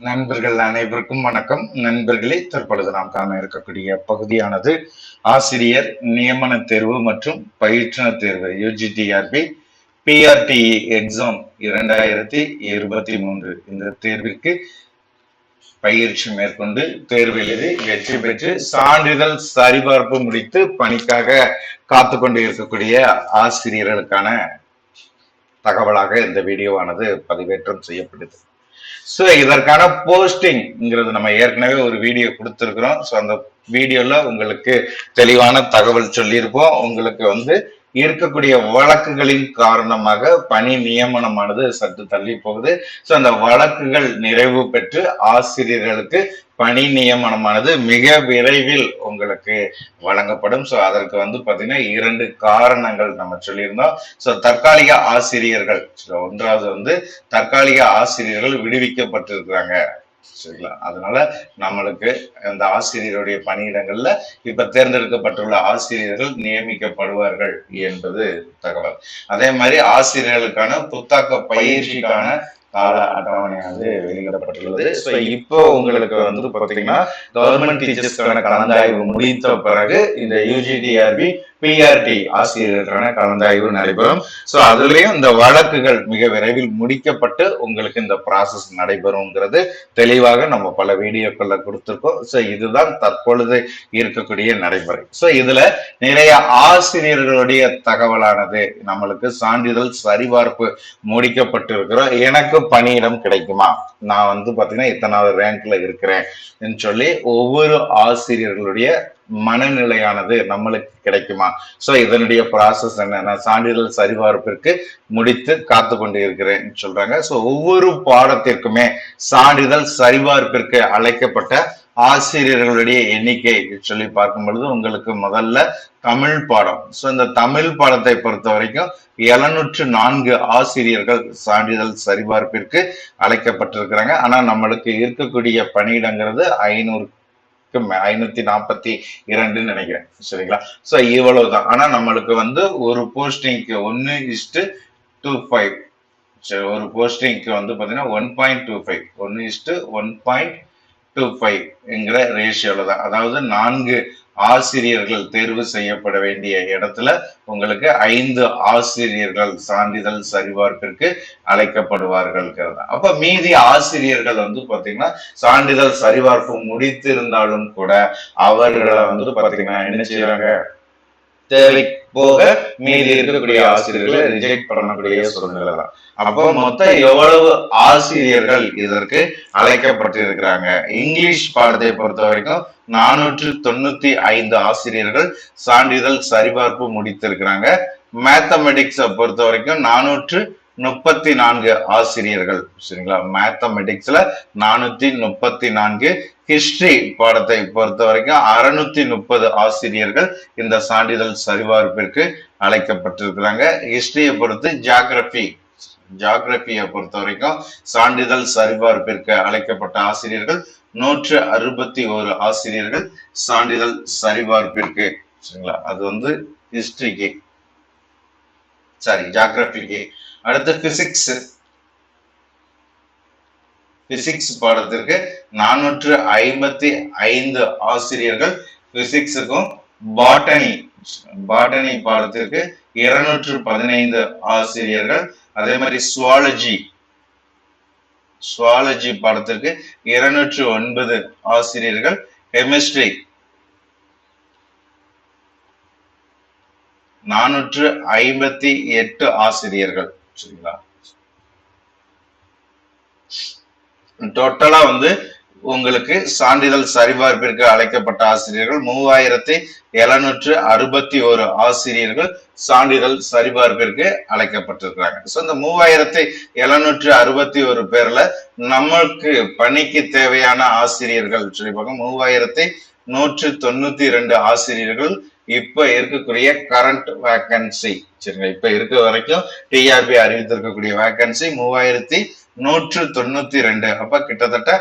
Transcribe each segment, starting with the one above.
நண்பர்கள் அனைவருக்கும் வணக்கம். நண்பர்களே தற்பொழுது நாம் காண இருக்கக்கூடிய பகுதியானது ஆசிரியர் நியமன தேர்வு மற்றும் பயிற்றுனர் தேர்வு யூஜிடிஆர்பி பிஆர்டி எக்ஸாம் இரண்டாயிரத்தி இருபத்தி மூன்று. இந்த தேர்விற்கு பயிற்சி மேற்கொண்டு தேர்வு எழுதி வெற்றி பெற்று சான்றிதழ் சரிபார்ப்பு முடித்து பணிக்காக காத்து கொண்டு இருக்கக்கூடிய ஆசிரியர்களுக்கான தகவலாக இந்த வீடியோவானது பதிவேற்றம் செய்யப்படுது ஸோ இதற்கான போஸ்டிங்கிறது நம்ம ஏற்கனவே ஒரு வீடியோ கொடுத்துருக்குறோம். ஸோ அந்த வீடியோல உங்களுக்கு தெளிவான தகவல் சொல்லியிருப்போம். உங்களுக்கு வந்து இருக்கக்கூடிய வழக்குகளின் காரணமாக பணி நியமனமானது சற்று தள்ளி போகுது. ஸோ அந்த வழக்குகள் நிறைவு பெற்று ஆசிரியர்களுக்கு பணி நியமனமானது மிக விரைவில் உங்களுக்கு வழங்கப்படும். ஸோ அதற்கு வந்து பார்த்தீங்கன்னா இரண்டு காரணங்கள் நம்ம சொல்லியிருந்தோம். ஸோ தற்காலிக ஆசிரியர்கள் ஒன்றாவது வந்து தற்காலிக ஆசிரியர்கள் விடுவிக்கப்பட்டிருக்கிறாங்க. சரிங்களா? அதனால நம்மளுக்கு அந்த ஆசிரியருடைய பணியிடங்கள்ல இப்ப தேர்ந்தெடுக்கப்பட்டுள்ள ஆசிரியர்கள் நியமிக்கப்படுவார்கள் என்பது தகவல். அதே மாதிரி ஆசிரியர்களுக்கான புத்தாக்க பயிற்சிக்கான கால அட்டவணையானது வெளியிடப்பட்டுள்ளது. ஸோ இப்போ உங்களுக்கு வந்து பாத்தீங்கன்னா கவர்மெண்ட் டீச்சர்ஸ்க்கான கலந்தாய்வு முடித்த பிறகு இந்த யூஜிடிஆர்பி பிஆர்டி ஆசிரியர்களுக்கான கலந்தாய்வு நடைபெறும். ஸோ அதுலயும் இந்த வழக்குகள் மிக விரைவில் முடிக்கப்பட்டு உங்களுக்கு இந்த ப்ராசஸ் நடைபெறும்ங்கிறது தெளிவாக நம்ம பல வீடியோக்களில் கொடுத்துருக்கோம். ஸோ இதுதான் தற்பொழுது இருக்கக்கூடிய நடைமுறை. ஸோ இதுல நிறைய ஆசிரியர்களுடைய தகவலானது நம்மளுக்கு சான்றிதழ் சரிபார்ப்பு முடிக்கப்பட்டிருக்கிறோம். எனக்கு பணியிடம் கிடைக்குமா? நான் வந்து பாத்தீங்கன்னா இத்தனாவது ரேங்க்ல இருக்கிறேன் சொல்லி ஒவ்வொரு ஆசிரியர்களுடைய மனநிலையானது நம்மளுக்கு கிடைக்குமா? ஸோ இதனுடைய ப்ராசஸ் என்ன? சான்றிதழ் சரிபார்ப்பிற்கு முடித்து காத்து கொண்டு இருக்கிறேன் சொல்றாங்க. ஸோ ஒவ்வொரு பாடத்திற்குமே சான்றிதழ் சரிபார்ப்பிற்கு அழைக்கப்பட்ட ஆசிரியர்களுடைய எண்ணிக்கை சொல்லி பார்க்கும் பொழுது உங்களுக்கு முதல்ல தமிழ் பாடம். ஸோ இந்த தமிழ் பாடத்தை பொறுத்த வரைக்கும் எழுநூற்று நான்கு ஆசிரியர்கள் சான்றிதழ் சரிபார்ப்பிற்கு அழைக்கப்பட்டிருக்கிறாங்க. ஆனா நம்மளுக்கு இருக்கக்கூடிய பணியிடங்கிறது ஐநூறு ஐநூத்தி நாற்பத்தி இரண்டுன்னு நினைக்கிறேன். சரிங்களா? ஸோ இவ்வளவுதான். ஆனா நம்மளுக்கு வந்து ஒரு போஸ்டிங்க்கு ஒன்னு இஸ்டு டூ ஃபைவ் சரி ஒரு போஸ்டிங்க்கு வந்து பாத்தீங்கன்னா ஒன் பாயிண்ட் டூ ஃபைவ் ஒன்னு is to one point two five என்கிற ரேஷியோல தான். அதாவது நான்கு ஆசிரியர்கள் தேர்வு செய்யப்பட வேண்டிய இடத்துல உங்களுக்கு ஐந்து ஆசிரியர்கள் சான்றிதழ் சரிபார்ப்பிற்கு அழைக்கப்படுவார்கள் அப்ப மீதி ஆசிரியர்கள் வந்து பாத்தீங்கன்னா சான்றிதழ் சரிபார்ப்பு முடித்திருந்தாலும் கூட அவர்களை வந்து பாத்தீங்கன்னா என்ன செய்யறாங்க தேவை போக மீதி இருக்கக்கூடிய ஆசிரியர்களை ரிஜெக்ட் பண்ணக்கூடிய சூழ்நிலை தான். அப்போ மொத்தம் எவ்வளவு ஆசிரியர்கள் இதற்கு அழைக்கப்பட்டிருக்கிறாங்க? இங்கிலீஷ் பாடத்தை பொறுத்த வரைக்கும் நானூற்று தொண்ணூத்தி ஐந்து ஆசிரியர்கள் சான்றிதழ் சரிபார்ப்பு முடித்திருக்கிறாங்க. மேத்தமெட்டிக்ஸை பொறுத்த வரைக்கும் நானூற்று முப்பத்தி நான்கு ஆசிரியர்கள் சரிங்களா? மேத்தமெட்டிக்ஸ்ல நானூத்தி முப்பத்தி நான்கு ஹிஸ்டரி பாடத்தை பொறுத்த வரைக்கும் அறுநூத்தி முப்பது ஆசிரியர்கள் இந்த சான்றிதழ் சரிபார்ப்பிற்கு அழைக்கப்பட்டிருக்கிறாங்க. ஹிஸ்டரியை பொறுத்து ஜியாகிரபி ஜியாகிரபியை பொறுத்த வரைக்கும் சான்றிதழ் சரிபார்ப்பிற்கு அழைக்கப்பட்ட ஆசிரியர்கள் நூற்று அறுபத்தி ஒரு ஆசிரியர்கள் சான்றிதழ் சரிபார்ப்பிற்கு சரிங்களா? அது வந்து ஹிஸ்டரிக்கு சாரி ஜாகிரபிக்கு அடுத்து பிசிக்ஸ் பிசிக்ஸ் பாடத்திற்கு நானூற்று ஐம்பத்தி ஐந்து ஆசிரியர்கள் பிசிக்ஸுக்கும் பாட்டனி பாட்டனி பாடத்திற்கு இருநூற்று பதினைந்து ஆசிரியர்கள். அதே மாதிரி சுவாலஜி சுவாலஜி பாடத்திற்கு இருநூற்று ஒன்பது ஆசிரியர்கள். கெமிஸ்ட்ரி நானூற்று ஐம்பத்தி எட்டு ஆசிரியர்கள் சரிங்களா? டோட்டலா வந்து உங்களுக்கு சான்றிதழ் சரிபார்ப்பிற்கு அழைக்கப்பட்ட ஆசிரியர்கள் மூவாயிரத்தி எழுநூற்று அறுபத்தி ஒரு ஆசிரியர்கள் சான்றிதழ் சரிபார்ப்பிற்கு அழைக்கப்பட்டிருக்கிறாங்க. ஸோ இந்த மூவாயிரத்தி எழுநூற்று அறுபத்தி ஒரு பேர்ல நம்மளுக்கு பணிக்கு தேவையான ஆசிரியர்கள் சொல்லி பார்க்க மூவாயிரத்தி நூற்று தொண்ணூத்தி ரெண்டு ஆசிரியர்கள் இப்ப இருக்கக்கூடிய கரண்ட் வேக்கன்சி சரிங்களா? இப்ப இருக்க வரைக்கும் டிஆர்பி அறிவித்திருக்கக்கூடிய வேக்கன்சி மூவாயிரத்தி நூற்று தொண்ணூத்தி ரெண்டு அப்ப கிட்டத்தட்ட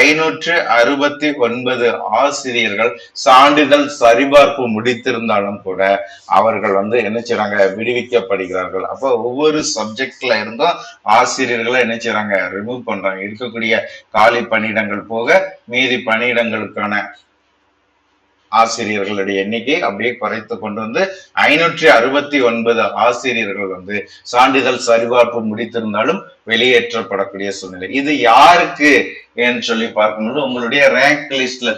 ஐநூற்று அறுபத்தி ஒன்பது ஆசிரியர்கள் சான்றிதழ் சரிபார்ப்பு முடித்திருந்தாலும் கூட அவர்கள் வந்து என்ன செய்றாங்க? விடுவிக்கப்படுகிறார்கள். அப்ப ஒவ்வொரு சப்ஜெக்ட்ல இருந்தும் ஆசிரியர்களை என்ன செய்றாங்க? ரிமூவ் பண்றாங்க. இருக்கக்கூடிய காலி பணியிடங்கள் போக மீதி பணியிடங்களுக்கான ஆசிரியர்களுடைய எண்ணிக்கை அப்படியே குறைத்து கொண்டு வந்து ஐநூற்றி அறுபத்தி ஒன்பது ஆசிரியர்கள் வந்து சான்றிதழ் சரிபார்ப்பு முடித்திருந்தாலும் வெளியேற்றப்படக்கூடிய சூழ்நிலை. இது யாருக்கு என்று சொல்லி பார்க்கும்போது உங்களுடைய ரேங்க் லிஸ்ட்ல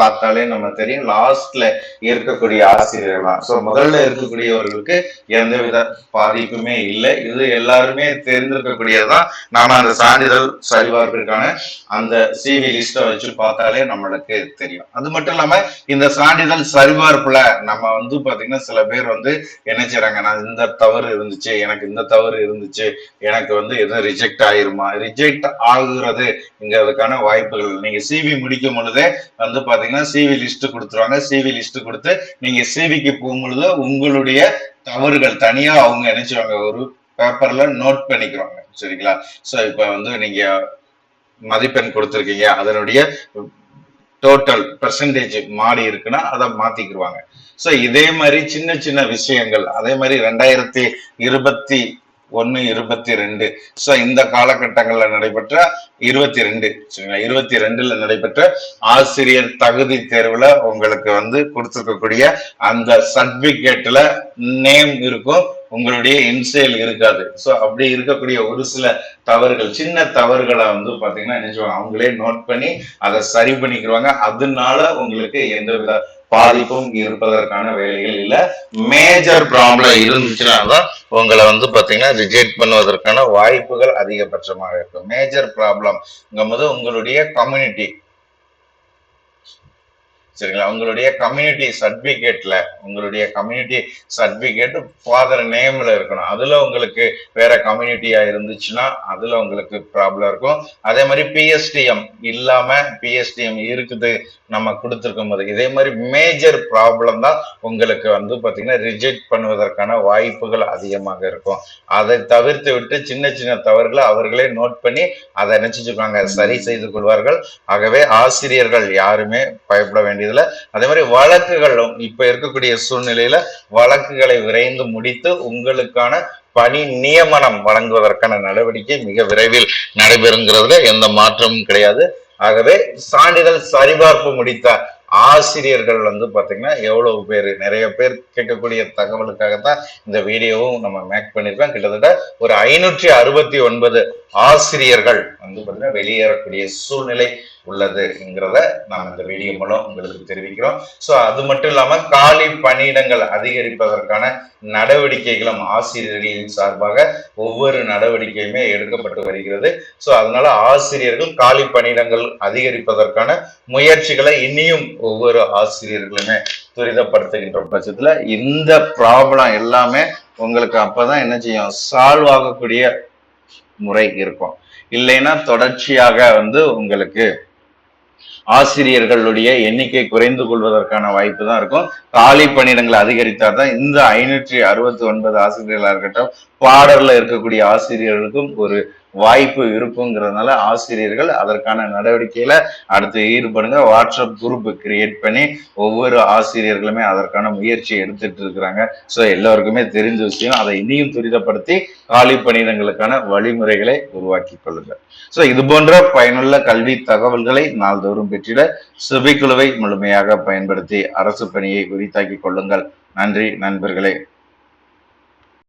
பார்த்தாலே நம்ம தெரியும் லாஸ்ட்ல இருக்கக்கூடிய ஆசிரியர்கள் தான் ஸோ முதல்ல இருக்கக்கூடியவர்களுக்கு எந்தவித பாதிப்புமே இல்லை. இது எல்லாருமே தெரிந்திருக்கக்கூடியதுதான் நாம அந்த சான்றிதழ் சரிபார்ப்பிற்கான அந்த சிவி லிஸ்ட்டை வச்சு பார்த்தாலே நம்மளுக்கு தெரியும். அது மட்டும் இல்லாம இந்த சான்றிதழ் சரிபார்ப்புல நம்ம வந்து பாத்தீங்கன்னா சில பேர் வந்து என்ன செய்யறாங்க நான் இந்த தவறு இருந்துச்சு எனக்கு இந்த தவறு இருந்துச்சு எனக்கு வந்து எதுவும் ரிஜெக்ட் ஆயிருமா? ரிஜெக்ட் ஆகுறதுங்கிறதுக்கான வாய்ப்புகள். நீங்க சிவி முடிக்கும் பொழுதே வந்து பாத்தீங்கன்னா சிவி லிஸ்ட் கொடுத்துருவாங்க. சிவி லிஸ்ட் கொடுத்து நீங்க சிவிக்கு போகும்பொழுது உங்களுடைய தவறுகள் தனியா அவங்க நினைச்சுவாங்க ஒரு பேப்பர்ல நோட் பண்ணிக்கிறாங்க சரிங்களா? சோ இப்ப வந்து நீங்க மதிப்பெண் கொடுத்துருக்கீங்க. அதனுடைய டோட்டல் பெர்சன்டேஜ் மாறி இருக்குன்னா அதை மாத்திக்கிடுவாங்க சோ இதே மாதிரி சின்ன சின்ன விஷயங்கள் அதே மாதிரி ரெண்டாயிரத்தி இருபத்தி ஒன்னு இருபத்தி ரெண்டு சோ இந்த காலகட்டங்கள்ல நடைபெற்ற இருபத்தி ரெண்டு சரிங்களா? இருபத்தி ரெண்டுல நடைபெற்ற ஆசிரியர் தகுதி தேர்வுல உங்களுக்கு வந்து கொடுத்துருக்கக்கூடிய அந்த சர்டிபிகேட்ல நேம் இருக்கும். உங்களுடைய இன்சேல் இருக்காது. சோ அப்படி இருக்கக்கூடிய ஒரு சில தவறுகள் சின்ன தவறுகளை வந்து பாத்தீங்கன்னா என்ன அவங்களே நோட் பண்ணி அதை சரி பண்ணிக்கிடுவாங்க அதனால உங்களுக்கு எந்த வித பாதிப்பும் இருப்பதற்கான வேலைகள் இல்ல. மேஜர் ப்ராப்ளம் இருந்துச்சுன்னா தான் உங்களை வந்து பார்த்தீங்கன்னா ரிஜெக்ட் பண்ணுவதற்கான வாய்ப்புகள் அதிகபட்சமாக இருக்கும். மேஜர் ப்ராப்ளம் போது உங்களுடைய கம்யூனிட்டி சரிங்களா? உங்களுடைய கம்யூனிட்டி சர்டிபிகேட்ல உங்களுடைய கம்யூனிட்டி சர்டிபிகேட் ஃபாதர் நேம்ல இருக்கணும். அதுல உங்களுக்கு வேற கம்யூனிட்டியா இருந்துச்சுன்னா அதுல உங்களுக்கு ப்ராப்ளம் இருக்கும். அதே மாதிரி பிஎஸ்டிஎம் இல்லாம பிஎஸ்டிஎம் இருக்குது நம்ம கொடுத்துருக்கும் போது. இதே மாதிரி மேஜர் ப்ராப்ளம் தான் உங்களுக்கு வந்து பாத்தீங்கன்னா ரிஜெக்ட் பண்ணுவதற்கான வாய்ப்புகள் அதிகமாக இருக்கும். அதை தவிர்த்து விட்டு சின்ன சின்ன தவறுகளை அவர்களே நோட் பண்ணி அதை நினைச்சுக்குவாங்க சரி செய்து கொள்வார்கள். ஆகவே ஆசிரியர்கள் யாருமே பயப்பட வேண்டியது இதுல அதே மாதிரி வழக்குகளும் இப்ப இருக்கக்கூடிய சூழ்நிலையில வழக்குகளை விரைந்து முடித்து உங்களுக்கான பணி நியமனம் வழங்குவதற்கான நடவடிக்கை மிக விரைவில் நடைபெறுங்கிறதுல எந்த மாற்றமும் கிடையாது. ஆகவே சான்றிதழ் சரிபார்ப்பு முடித்த ஆசிரியர்கள் வந்து பாத்தீங்கன்னா எவ்வளவு பேர் நிறைய பேர் கேட்கக்கூடிய தகவலுக்காகத்தான் இந்த வீடியோவும் நம்ம மேக் பண்ணிருக்கோம் கிட்டத்தட்ட ஒரு ஐநூற்றி அறுபத்தி ஒன்பது ஆசிரியர்கள் வந்து பார்த்தீங்கன்னா வெளியேறக்கூடிய சூழ்நிலை உள்ளதுங்கிறத நாம் இந்த வீடியோ மூலம் உங்களுக்கு தெரிவிக்கிறோம். ஸோ அது மட்டும் இல்லாமல் காலி பணியிடங்கள் அதிகரிப்பதற்கான நடவடிக்கைகளும் ஆசிரியர்களின் சார்பாக ஒவ்வொரு நடவடிக்கையுமே எடுக்கப்பட்டு வருகிறது. ஸோ அதனால ஆசிரியர்கள் காலி பணியிடங்கள் அதிகரிப்பதற்கான முயற்சிகளை இனியும் ஒவ்வொரு ஆசிரியர்களுமே துரிதப்படுத்துகின்ற பட்சத்தில் இந்த ப்ராப்ளம் எல்லாமே உங்களுக்கு அப்பதான் என்ன செய்யும் சால்வ் ஆகக்கூடிய முறை இருக்கும். இல்லைன்னா தொடர்ச்சியாக வந்து உங்களுக்கு ஆசிரியர்களுடைய எண்ணிக்கை குறைந்து கொள்வதற்கான வாய்ப்பு தான் இருக்கும். காலி பணியிடங்களை அதிகரித்தா தான் இந்த ஐநூற்றி அறுபத்தி ஒன்பது ஆசிரியர்களா இருக்கட்டும் பாடல்ல இருக்கக்கூடிய ஆசிரியர்களுக்கும் ஒரு வாய்ப்பு இருக்குங்கிறதுனால ஆசிரியர்கள் அதற்கான நடவடிக்கையில அடுத்து ஈடுபடுங்க. வாட்ஸ்அப் குரூப் கிரியேட் பண்ணி ஒவ்வொரு ஆசிரியர்களுமே அதற்கான முயற்சி எடுத்துட்டு இருக்கிறாங்க. ஸோ எல்லோருக்குமே தெரிஞ்ச விஷயம் அதை இனியும் துரிதப்படுத்தி காலி பணியிடங்களுக்கான வழிமுறைகளை உருவாக்கி கொள்ளுங்கள். ஸோ இது போன்ற பயனுள்ள கல்வி தகவல்களை நாள்தோறும் பெற்றிட சுபிக்குழுவை முழுமையாக பயன்படுத்தி அரசு பணியை உரித்தாக்கி கொள்ளுங்கள். நன்றி நண்பர்களே.